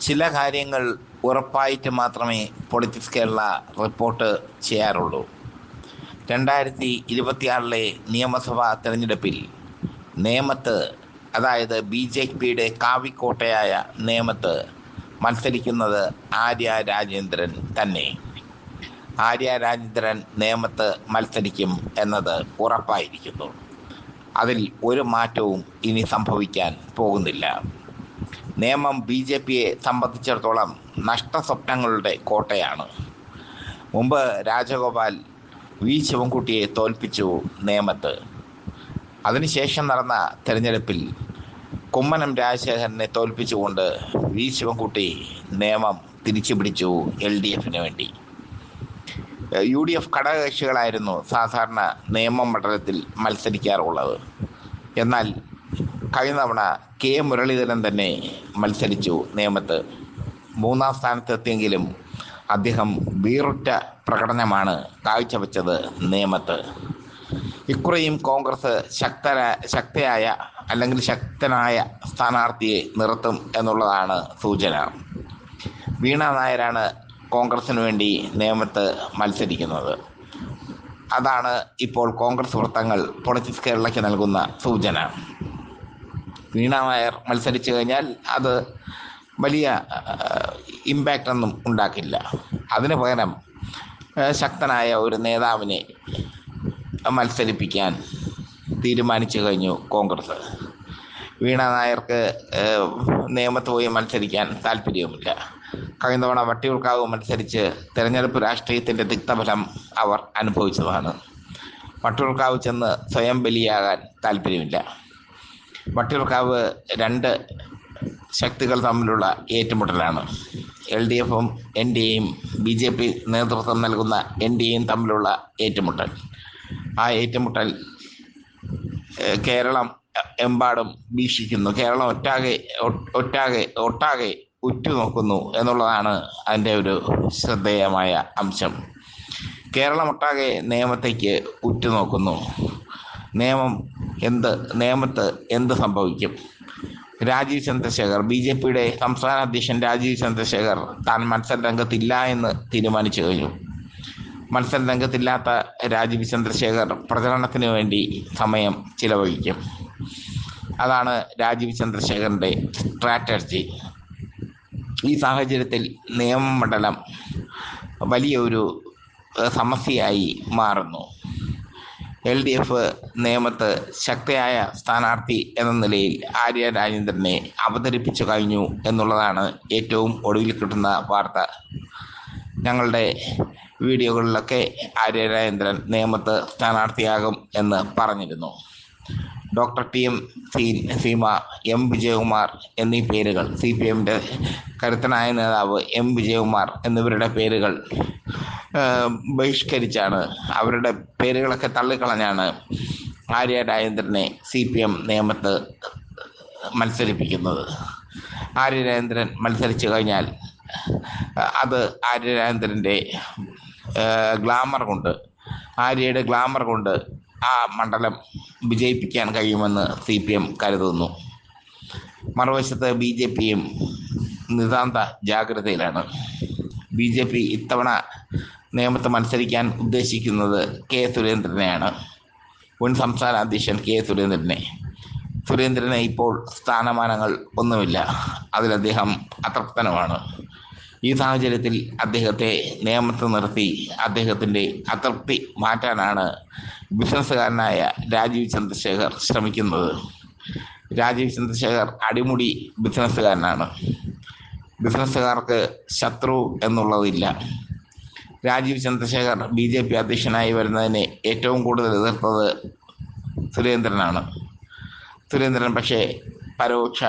ചില കാര്യങ്ങൾ ഉറപ്പായിട്ട് മാത്രമേ പൊളിറ്റിക്സ് കേരള റിപ്പോർട്ട് ചെയ്യാറുള്ളൂ. രണ്ടായിരത്തി ഇരുപത്തിയാറിലെ നിയമസഭാ തെരഞ്ഞെടുപ്പിൽ നേമത്ത് അതായത് ബി ജെ പിയുടെ കാവിക്കോട്ടയായ നേമത്ത് മത്സരിക്കുന്നത് ആര്യ രാജേന്ദ്രൻ തന്നെ. ആര്യ രാജേന്ദ്രൻ നേമത്ത് മത്സരിക്കും എന്നത് ഉറപ്പായിരിക്കുന്നു. അതിൽ ഒരു മാറ്റവും ഇനി സംഭവിക്കാൻ പോകുന്നില്ല. നേമം ബി ജെ പിയെ സംബന്ധിച്ചിടത്തോളം നഷ്ടസ്വപ്നങ്ങളുടെ കോട്ടയാണ്. മുമ്പ് രാജഗോപാൽ വി ശിവൻകുട്ടിയെ തോൽപ്പിച്ചു നേമത്ത് അതിനുശേഷം നടന്ന തെരഞ്ഞെടുപ്പിൽ കുമ്മനം രാജശേഖരനെ തോൽപ്പിച്ചുകൊണ്ട് വി ശിവൻകുട്ടി നിയമം തിരിച്ചു പിടിച്ചു എൽ ഡി എഫിന് വേണ്ടി. യു ഡി എഫ് ഘടകകക്ഷികളായിരുന്നു സാധാരണ നിയമ മണ്ഡലത്തിൽ മത്സരിക്കാറുള്ളത്. എന്നാൽ കഴിഞ്ഞ തവണ കെ മുരളീധരൻ തന്നെ മത്സരിച്ചു. നിയമത്ത് മൂന്നാം സ്ഥാനത്തെത്തിയെങ്കിലും അദ്ദേഹം വീറുറ്റ പ്രകടനമാണ് കാഴ്ചവെച്ചത് നിയമത്ത് ഇക്കുറിയും കോൺഗ്രസ് ശക്തര ശക്തയായ അല്ലെങ്കിൽ ശക്തനായ സ്ഥാനാർത്ഥിയെ നിർത്തും എന്നുള്ളതാണ് സൂചന. വീണ നായരാണ് കോൺഗ്രസിന് വേണ്ടി നിയമത്ത് മത്സരിക്കുന്നത്. അതാണ് ഇപ്പോൾ കോൺഗ്രസ് വൃത്തങ്ങൾ പൊളിറ്റിക്സ് കേരളയ്ക്ക് നൽകുന്ന സൂചന. വീണ മത്സരിച്ചു കഴിഞ്ഞാൽ അത് വലിയ ഇമ്പാക്റ്റ് ഒന്നും ഉണ്ടാക്കില്ല. അതിന് പകരം ശക്തനായ ഒരു നേതാവിനെ മത്സരിപ്പിക്കാൻ തീരുമാനിച്ചു കഴിഞ്ഞു കോൺഗ്രസ്. വീണ നായർക്ക് നിയമത്ത് പോയി മത്സരിക്കാൻ താല്പര്യവുമില്ല. കഴിഞ്ഞ തവണ വട്ടിയൂർക്കാവ് മത്സരിച്ച് തെരഞ്ഞെടുപ്പ് രാഷ്ട്രീയത്തിന്റെ തിക്തഫലം അവർ അനുഭവിച്ചതാണ്. വട്ടിയൂർക്കാവ് ചെന്ന് സ്വയം ബലിയാകാൻ താല്പര്യമില്ല. വട്ടിയൂർക്കാവ് രണ്ട് ശക്തികൾ തമ്മിലുള്ള ഏറ്റുമുട്ടലാണ്. എൽ ഡി എഫും എൻ ഡി എയും ബി ജെ പി നേതൃത്വം നൽകുന്ന എൻ ഡി എയും തമ്മിലുള്ള ഏറ്റുമുട്ടൽ. ആ ഏറ്റുമുട്ടൽ കേരളം എമ്പാടും വീക്ഷിക്കുന്നു. കേരളം ഒറ്റാകെ ഒറ്റാകെ ഒട്ടാകെ ഉറ്റുനോക്കുന്നു എന്നുള്ളതാണ് അതിന്റെ ഒരു ശ്രദ്ധേയമായ അംശം. കേരളം ഒട്ടാകെ നിയമത്തേക്ക് ഉറ്റുനോക്കുന്നു. നിയമം എന്ത് നിയമത്ത് എന്ത് സംഭവിക്കും? രാജീവ് ചന്ദ്രശേഖർ ബി ജെ പിയുടെ സംസ്ഥാന അധ്യക്ഷൻ രാജീവ് ചന്ദ്രശേഖർ താൻ മത്സര രംഗത്തില്ല എന്ന് തീരുമാനിച്ചു കഴിഞ്ഞു. മത്സര രംഗത്തില്ലാത്ത രാജീവ് ചന്ദ്രശേഖർ പ്രചരണത്തിന് വേണ്ടി സമയം ചിലവഴിക്കും. അതാണ് രാജീവ് ചന്ദ്രശേഖറിന്റെ സ്ട്രാറ്റജി. ഈ സാഹചര്യത്തിൽ നിയമമണ്ഡലം വലിയൊരു സമസ്യയായി മാറുന്നു. എൽ ഡി എഫ് നേമത്ത് ശക്തയായ സ്ഥാനാർത്ഥി എന്ന നിലയിൽ ആര്യ രാജേന്ദ്രനെ അവതരിപ്പിച്ചു കഴിഞ്ഞു എന്നുള്ളതാണ് ഏറ്റവും ഒടുവിൽ കിട്ടുന്ന വാർത്ത. ഞങ്ങളുടെ വീഡിയോകളിലൊക്കെ ആര്യ രാജേന്ദ്രൻ നേമത്ത് സ്ഥാനാർത്ഥിയാകും എന്ന് പറഞ്ഞിരുന്നു. ഡോക്ടർ ടി എം സീ സീമ എം വിജയകുമാർ എന്നീ പേരുകൾ സി പി എമ്മിന്റെ കരുത്തനായ നേതാവ് എം വിജയകുമാർ എന്നിവരുടെ പേരുകൾ ബഹിഷ്കരിച്ചാണ്. അവരുടെ പേരുകളൊക്കെ തള്ളിക്കളഞ്ഞാണ് ആര്യ രാജേന്ദ്രനെ സി പി എം നിയമത്ത് മത്സരിപ്പിക്കുന്നത്. ആര്യ രാജേന്ദ്രൻ മത്സരിച്ചു കഴിഞ്ഞാൽ അത് ആര്യ രാജേന്ദ്രന്റെ ഗ്ലാമർ കൊണ്ട് ആര്യയുടെ ഗ്ലാമർ കൊണ്ട് ആ മണ്ഡലം വിജയിപ്പിക്കാൻ കഴിയുമെന്ന് സി പി എം കരുതുന്നു. മറുവശത്ത് ബി ജെ പിയും നിതാന്ത ജാഗ്രതയിലാണ്. ബി ജെ പി ഇത്തവണ നിയമത്ത് മത്സരിക്കാൻ ഉദ്ദേശിക്കുന്നത് കെ സുരേന്ദ്രനെയാണ്. മുൻ സംസ്ഥാന അധ്യക്ഷൻ കെ സുരേന്ദ്രനെ. സുരേന്ദ്രനെ ഇപ്പോൾ സ്ഥാനമാനങ്ങൾ ഒന്നുമില്ല. അതിൽ അദ്ദേഹം അതൃപ്തനുമാണ് ഈ സാഹചര്യത്തിൽ അദ്ദേഹത്തെ നിയമത്ത് നിർത്തി അദ്ദേഹത്തിന്റെ അതൃപ്തി മാറ്റാനാണ് ബിസിനസ്സുകാരനായ രാജീവ് ചന്ദ്രശേഖർ ശ്രമിക്കുന്നത്. രാജീവ് ചന്ദ്രശേഖർ അടിമുടി ബിസിനസ്സുകാരനാണ്. ബിസിനസ്സുകാർക്ക് ശത്രു എന്നുള്ളതില്ല. Rajeev Chandrasekhar B J P അധ്യക്ഷനായി വരുന്നതിനെ ഏറ്റവും കൂടുതൽ എതിർത്തത് സുരേന്ദ്രനാണ്. സുരേന്ദ്രൻ പക്ഷേ പരോക്ഷ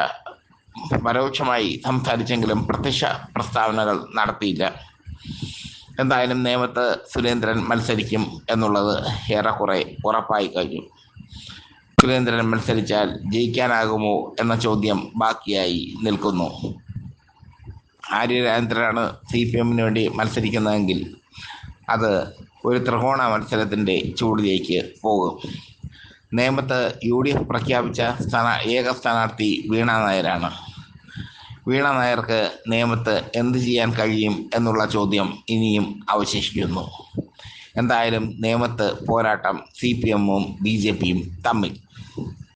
പരോക്ഷമായി സംസാരിച്ചെങ്കിലും പ്രത്യക്ഷ പ്രസ്താവനകൾ നടത്തിയില്ല. എന്തായാലും നിയമത്ത് സുരേന്ദ്രൻ മത്സരിക്കും എന്നുള്ളത് ഏറെക്കുറെ ഉറപ്പായി കഴിഞ്ഞു. സുരേന്ദ്രൻ മത്സരിച്ചാൽ ജയിക്കാനാകുമോ എന്ന ചോദ്യം ബാക്കിയായി നിൽക്കുന്നു. ആര്യ രാജേന്ദ്രനാണ് സി പി എമ്മിന് വേണ്ടി മത്സരിക്കുന്നതെങ്കിൽ അത് ഒരു ത്രികോണ മത്സരത്തിന്റെ ചൂടിലേക്ക് പോകും. നേമത്ത് യു ഡി എഫ് പ്രഖ്യാപിച്ച സ്ഥാന ഏക സ്ഥാനാർത്ഥി വീണ നായരാണ്. വീണ നായർക്ക് നേമത്ത് എന്ത് ചെയ്യാൻ കഴിയും എന്നുള്ള ചോദ്യം ഇനിയും അവശേഷിക്കുന്നു. എന്തായാലും നേമത്ത് പോരാട്ടം സി പി എമ്മും ബി ജെ പിയും തമ്മിൽ.